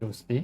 ดูสิ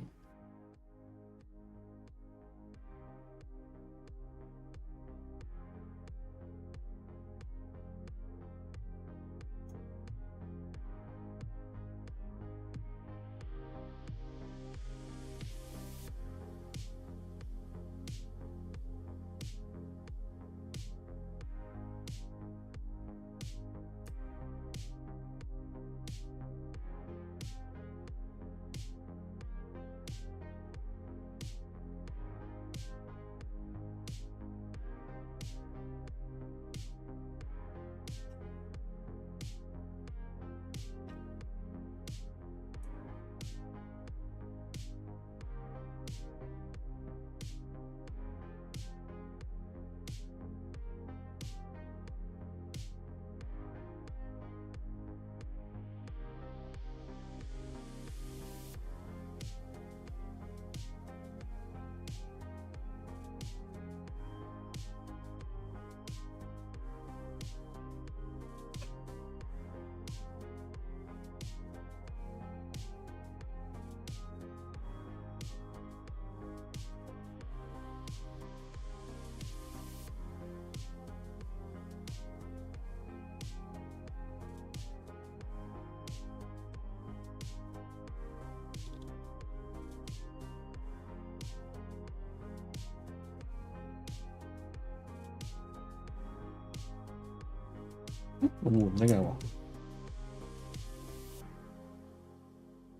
มันหมุนได้ไงวะ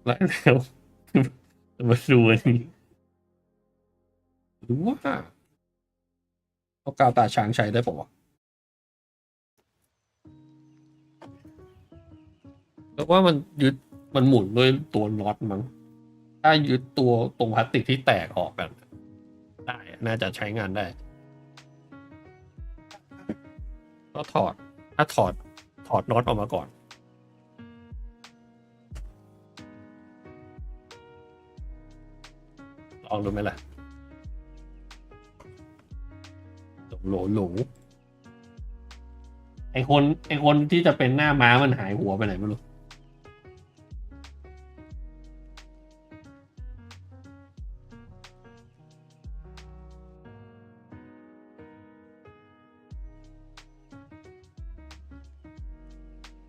แล้วแล้วมาดูอันนี้หรือว่าเอากาวตาช้างใช้ได้ปะวะแล้วว่ามันยึดมันหมุนด้วยตัวน็อตมั้ง ถ้ายึดตัวตรงพลาสติกที่แตกออกกัน ได้ น่าจะใช้งานได้ ก็ถอด ถ้าถอดถอดน็อตออกมาก่อน ลองดูไหมล่ะโหลหลูไอคนไอคนที่จะเป็นหน้าม้ามันหายหัวไปไหนไม่รู้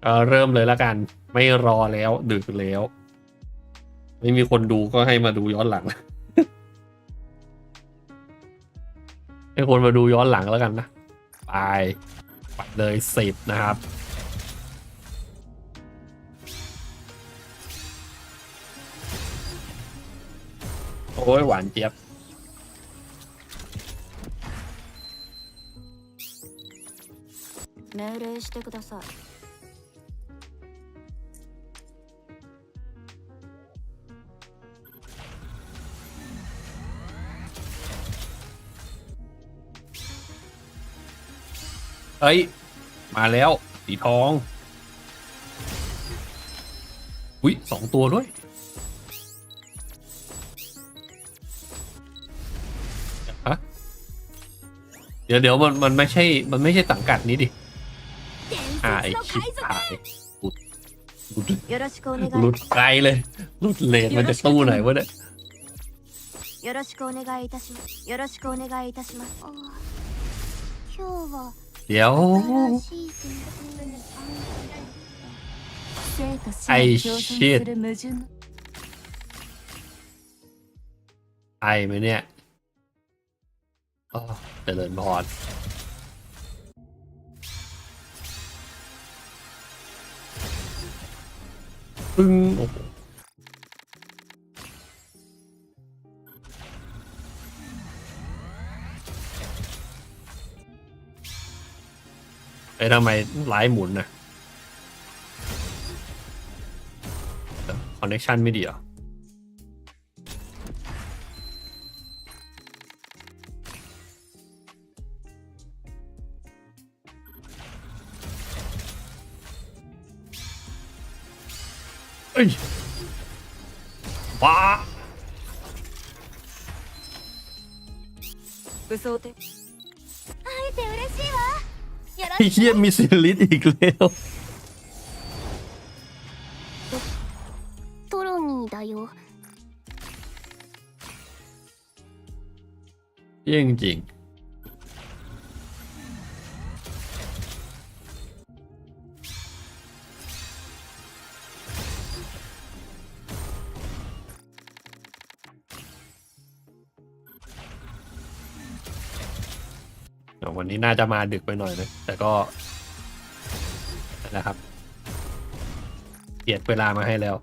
เออเริ่มเลยละกัน ไม่รอแล้ว ดึกแล้ว ไม่มีคนดูก็ให้มาดูย้อนหลัง ให้คนมาดูย้อนหลังแล้วกันนะไปปัดเลยสิบนะครับ โอ้ยหวานเจี๊ยบ 命令してください เอ้ย มาแล้ว สีทอง อุ้ยสองตัวด้วย ฮะ เดี๋ยวเดี๋ยวมันมันไม่ใช่ มันไม่ใช่สังกัดนี้ดิ อ่าไอชิปหายหลุดหลุด よろしくお願 หลุ い ดไกลเลยหลุดเลนมันจะตู้ไหนวะเนี่ย よろしくお願いいたしますよろしくお願いいたしますあ今日は เดี๋ยว ไอ้ชิดไอไหมเนี่ยโอ้เจริญพรปึ้งโอ้ อ้ยทำไมไลฟ์หมุนนะคอนเนคชันไม่ดีเหรอ เอ้ยบ้า 武装で ไอ้เฮียมีซิลิตอีกแล้วトロニーだよเหี้ยจริง นี้น่าจะมาดึกไปหน่อยนะแต่ก็นั่แหละครับเปลี่ยนเวลามาให้แล้ว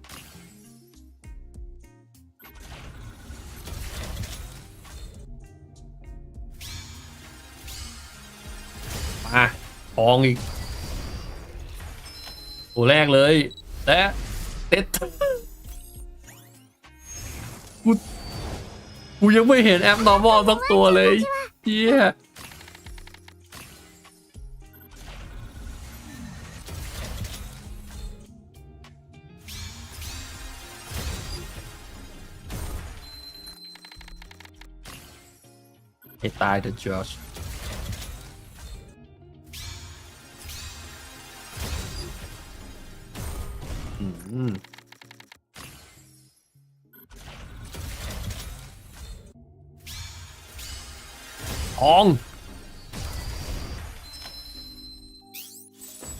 มาทองอีกตัวแรกเลย และเต็ดกูกูยังไม่เห็นแอป normal สักตัวเลยเฮีย ให้ตายเถอะจอชอืมทอง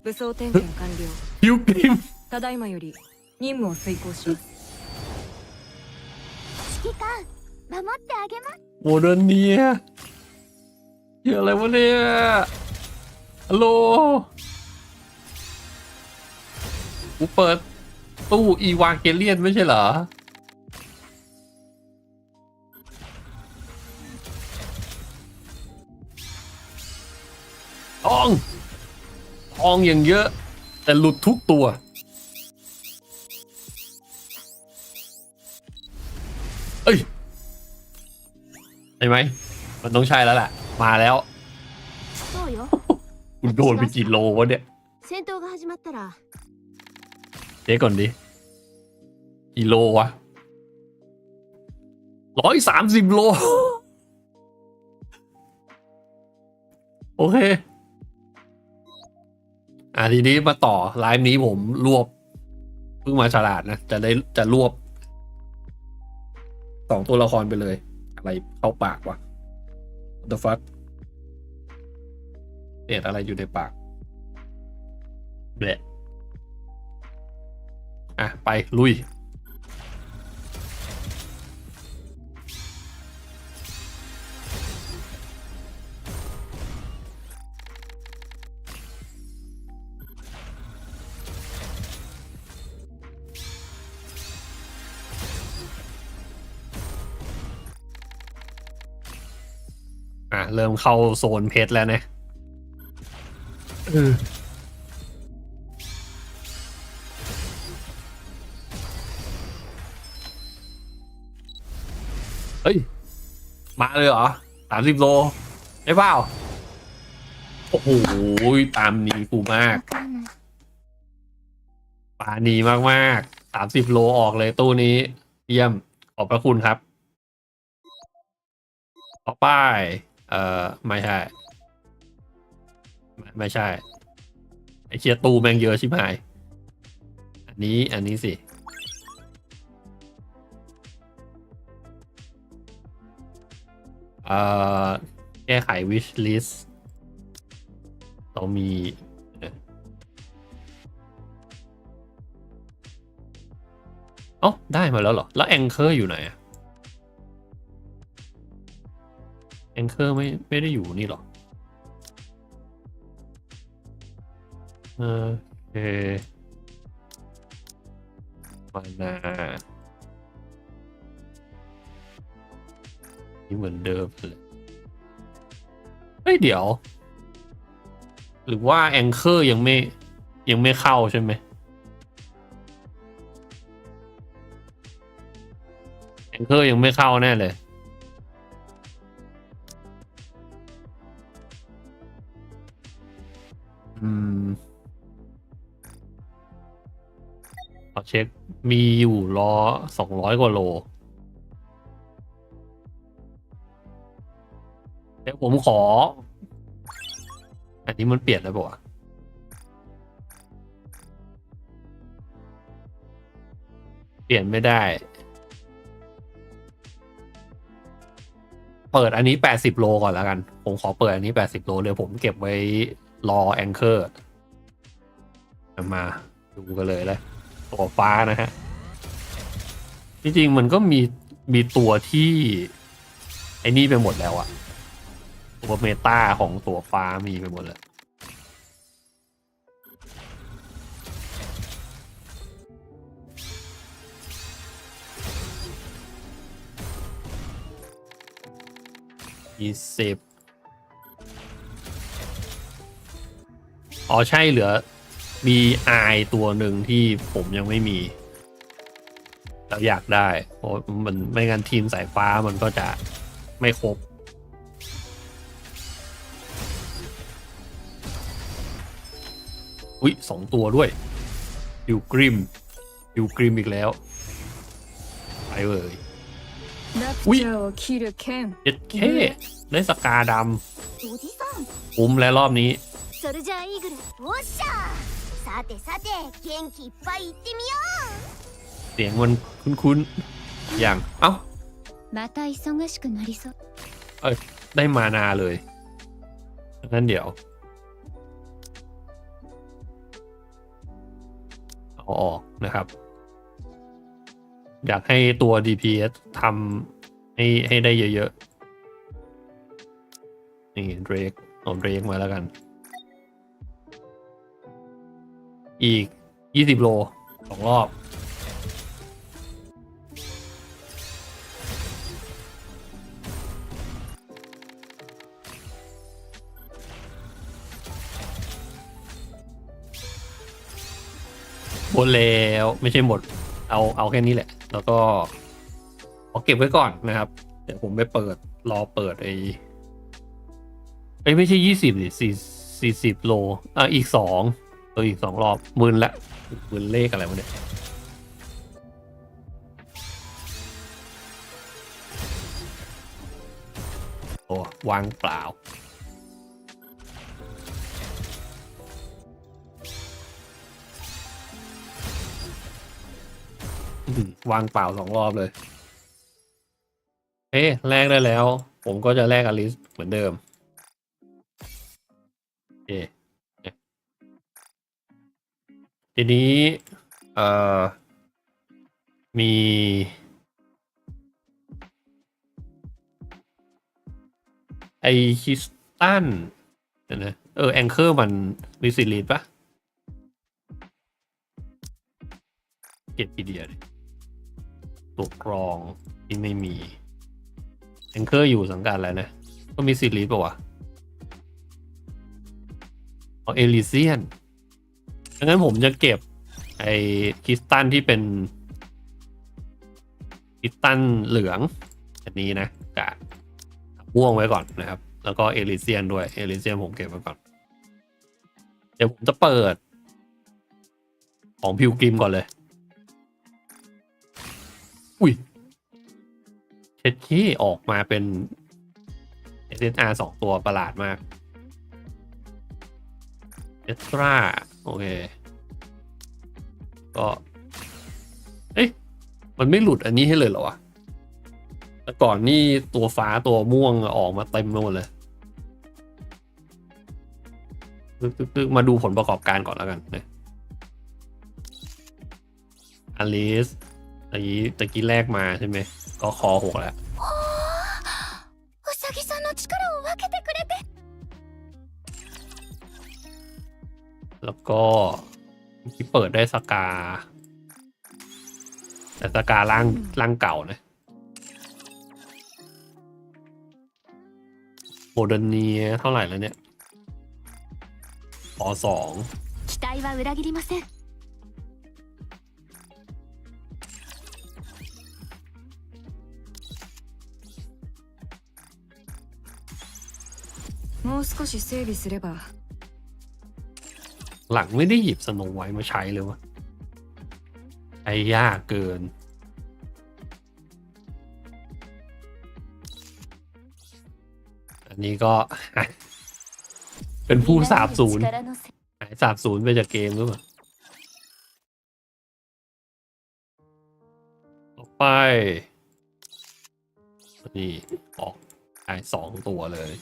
武装点検完了 ฮิวปิม ただいまより任務を遂行します โมเดิร์นเนียเหี้ยอะไรวะเนี่ยฮัลโหลกูเปิดตู้อีวานเกเลียนไม่ใช่เหรอ ทอง ทองอย่างเยอะ แต่หลุดทุกตัว ใช่ไหม มันต้องใช่แล้วแหละ มาแล้ว そうよ คุณโดนไปกี่โลวะเนี่ย 戦闘が始まったら เช็คก่อนดิกี่โลวะร้อยสามสิบโล โอเค อ่ะทีนี้มาต่อไลฟ์นี้ผมรวบ เพิ่งมาฉลาดนะ จะได้จะรวบ สองตัวละครไปเลย อะไรเข้าปากวะ What the fuck เศษอะไรอยู่ในปากเบะอะ ไป ลุย เริ่มเข้าโซนเพชรแล้วเนะเฮ้ย มาเลยเหรอสามสิบโล ได้เปล่า โอ้โห ตามนี้กูมากปานีมากมากสามสิบโลออกเลยตู้นี้ เยี่ยม ขอบพระคุณครับ ต่อไป เออไม่ใช่ ไม่ไมใช่ ไอเชียตูแมงเยอะชิบหาย อันนี้อันนี้สิ เอ่อ แก้ไข wish list เรามีเออเอ้าได้มาแล้วเหรอ แล้วแองเกอร์อยู่ไหนอะ แองเกอร์ไม่ไม่ได้อยู่นี่หรอเออโอเคมานานี่เหมือนเดิมเลยเฮ้ยเดี๋ยว หรือว่าแองเกอร์ยังไม่ยังไม่เข้าใช่ไหมแองเกอร์ยังไม่เข้าแน่เลย อืมเอาเช็ค มีอยู่ล้อสองร้อยกว่าโลเดี๋ยวผมขอ อันนี้มันเปลี่ยนแล้วปะวะเปลี่ยนไม่ได้ เปิดอันนี้80โลก่อนแล้วกัน ผมขอเปิดอันนี้80โลเดี๋ยวผมเก็บไว้ รอแองเกอร์มาดูกันเลยเลยตัวฟ้านะฮะ จริงๆ มันก็มีมีตัวที่ ไอ้นี่ไปหมดแล้วอะตัวเมตาของตัวฟ้ามีไปหมดแล้วยี่สิบ อ๋อใช่เหลือ มีไอตัวหนึ่งที่ผมยังไม่มีแล้วอยากได้เพราะมันไม่งั้นทีมสายฟ้ามันก็จะไม่ครบอุ้ยสองตัวด้วยอยู่กริมอยู่กริมอีกแล้ว ไปเลยอุ้ยเจ็ดเคได้สกาดำคุ้มแล้วรอบนี้ ソルジャーイーグルおっしゃさてさて元気いっぱいいってみよ เสียงมันคุ้นๆ อย่าง เอ้า うまた忙しくなりそう ได้มานาเลยงั้นเดี๋ยวเอาออกนะครับ อยากให้ตัว DPS ทำให้ให้ได้เยอะๆ นี่เดรกเอาเดรกมาแล้วกัน อีก 20 โลสองรอบ หมดแล้วไม่ใช่หมด เอาเอาแค่นี้แหละ แล้วก็เอาเก็บไว้ก่อนนะครับ เดี๋ยวผมไปเปิดรอเปิดไอ้ไอ้ไม่ใช่ยี่สิบดิสี่สี่สิบโลอะอีกสอง ตัวอีกสองรอบหมื่นละหมื่นเลขอะไรวะเนี่ยโอ้วางเปล่าวางเปล่าสองรอบเลยเอ๊ะแลกได้แล้ว ผมก็จะแลกอลิสเหมือนเดิมเอ๊ะเนี่ ทีนี้เอ่อมี ไอคิสตันนะเออแองเกอร์มันมีสิลีดปะเก็บพีเดียตัวกรองที่ไม่มีแองเกอร์อยู่สังกัดอะไรนะ ก็มีซีรีส์ป่าวะเอาเอลิเซียน ดังนั้นผมจะเก็บ ไอ้คริสตันที่เป็นคริสตันเหลือง อันนี้นะกะม่วงไว้ก่อนนะครับ แล้วก็เอลิเซียนด้วย เอลิเซียนผมเก็บไว้ก่อน เดี๋ยวผมจะเปิด ของพิวกริมก่อนเลย อุ้ยเช็ดที่ออกมาเป็น SNR สองตัวประหลาดมากเอสตรา โอเค ก็ เอ๊ะมันไม่หลุดอันนี้ให้เลยเหรอวะแต่ก่อนนี่ตัวฟ้าตัวม่วงออกมาเต็มไปหมดเลยตึกๆมาดูผลประกอบการก่อนแล้วกันนะอลิสตะกี้ตะกี้แรกมาใช่ไหม ก็คอหกแล้ว แล้วก็ที่เปิดได้สกา แต่สกาล่างล่างเก่านะโมเดเนียเท่าไหร่แล้วเนี่ยปสอง 期待は裏切りませんもう少し整備すれば หลังไม่ได้หยิบสโงไว้มาใช้เลยวะไอ้ยากเกิน อันนี้ก็ เป็นผู้สาบศูนย์หายสาบศูนย์ไปจากเกมหรือเปล่าต่อไป นี่ ออกหายสองตัวเลย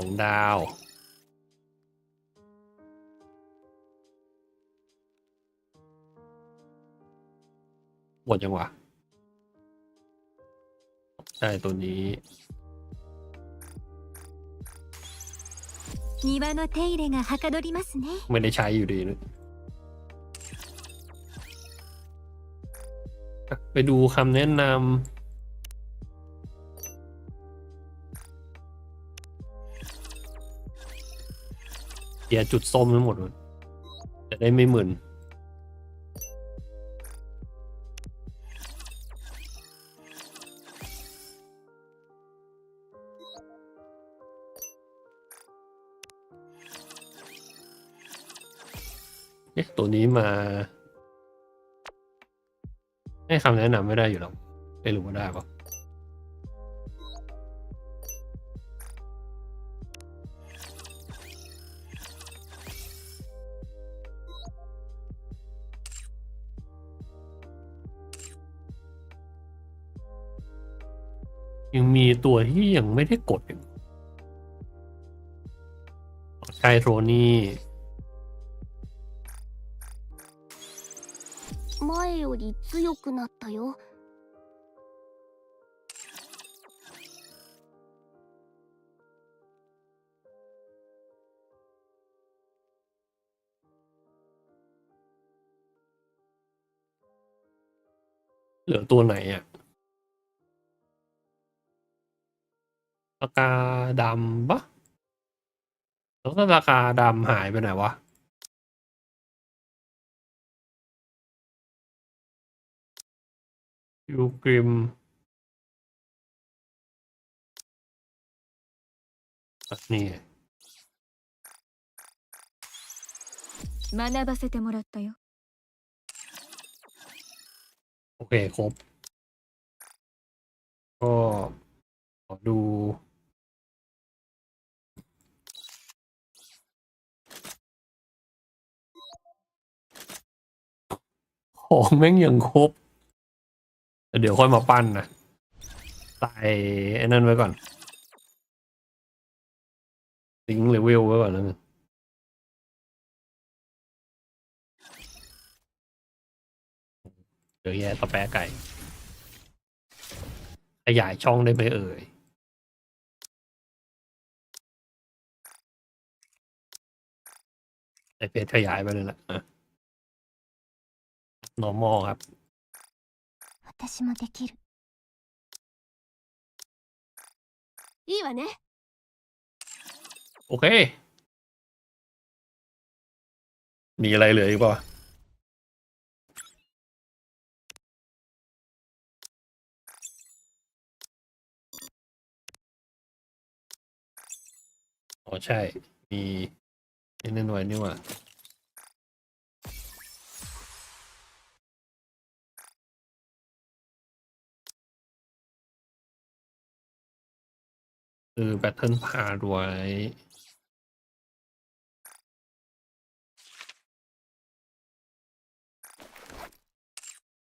องดาว หมดยังวะใช่ตัวนี้ 庭の手入れがはかどりますね ไม่ได้ใช้อยู่ดีนะอ่ะไปดูคำแนะนำ เกียจุดส้มทั้งหมดเลยจะได้ไม่หมึนเอ๊ะตัวนี้มา ให้คำแนะนำไม่ได้อยู่แล้วไม่รู้ว่าได้ปะ ยังมีตัวที่ยังไม่ได้กดอยู่ใช่โทนี่ 前より強くなったよ เหลือตัวไหนอ่ะ ปากกาดำปะแล้วก็ปากกาดำหายไปไหนวะ ยูกริมอ่ะนี่ไง 学ばせてもらったよ โอเค ครบ ก็ขอดู ของแม่งยังครบ เดี๋ยวค่อยมาปั้นนะใส่ไอ้นั่นไว้ก่อนลิงเลเวลไว้ก่อนแล้วกันเดี๋ยวแย่ตะแปะไก่ ขยายช่องได้ไหมเอ่ยไอเพจขยายไปเลยแหละอะ normal ครับ 私もできるいいわね โอเค มีอะไรเหลืออีกป่ะอ๋อใช่ มีไอ้นั่นไว้นี่หว่า คือแบทเทิลพาดไว้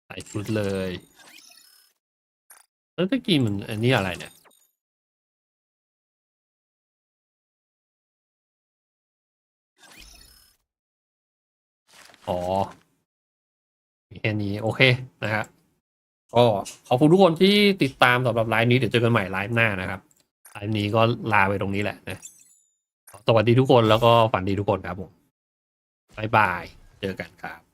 ใส่ชุดเลย แล้วตะกี้มันอันนี้อะไรเนี่ยอ๋อแค่นี้โอเคนะฮะก็ขอบคุณทุกคนที่ติดตามสำหรับไลฟ์นี้เดี๋ยวเจอกันใหม่ไลฟ์หน้านะครับ ไลฟ์นี้ก็ลาไปตรงนี้แหละนะ สวัสดีทุกคนแล้วก็ฝันดีทุกคนครับผมบายบาย เจอกันครับ